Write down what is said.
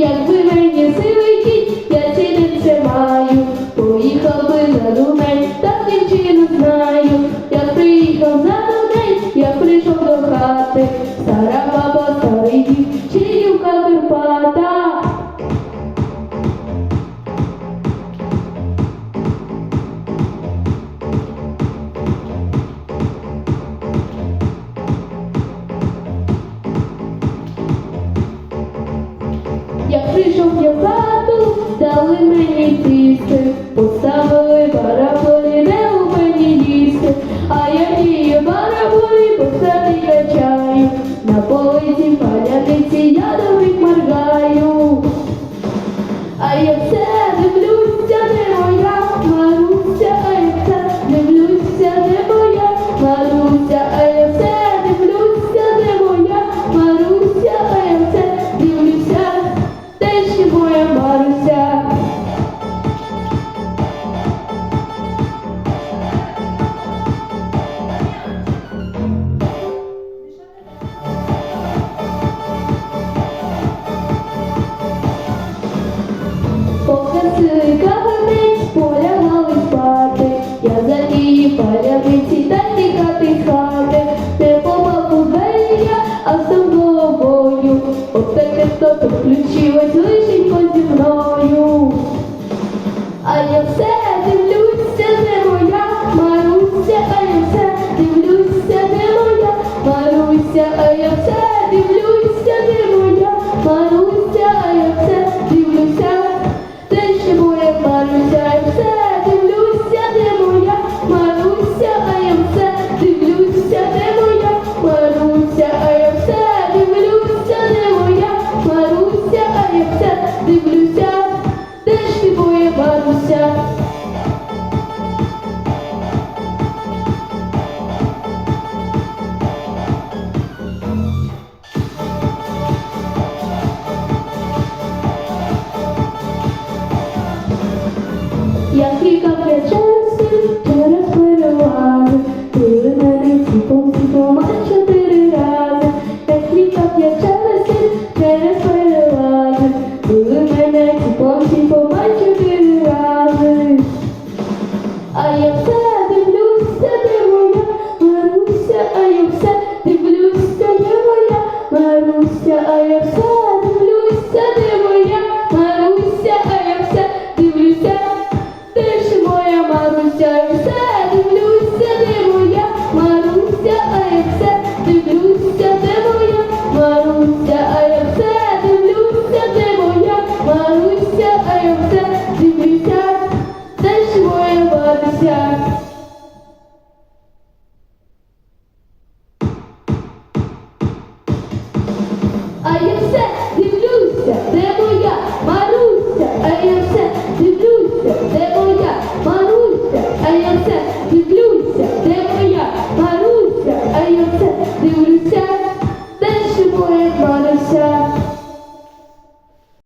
y прийшов я в хату, дали мені піти. government, Poland. I am я це дивлюся, де ще моє.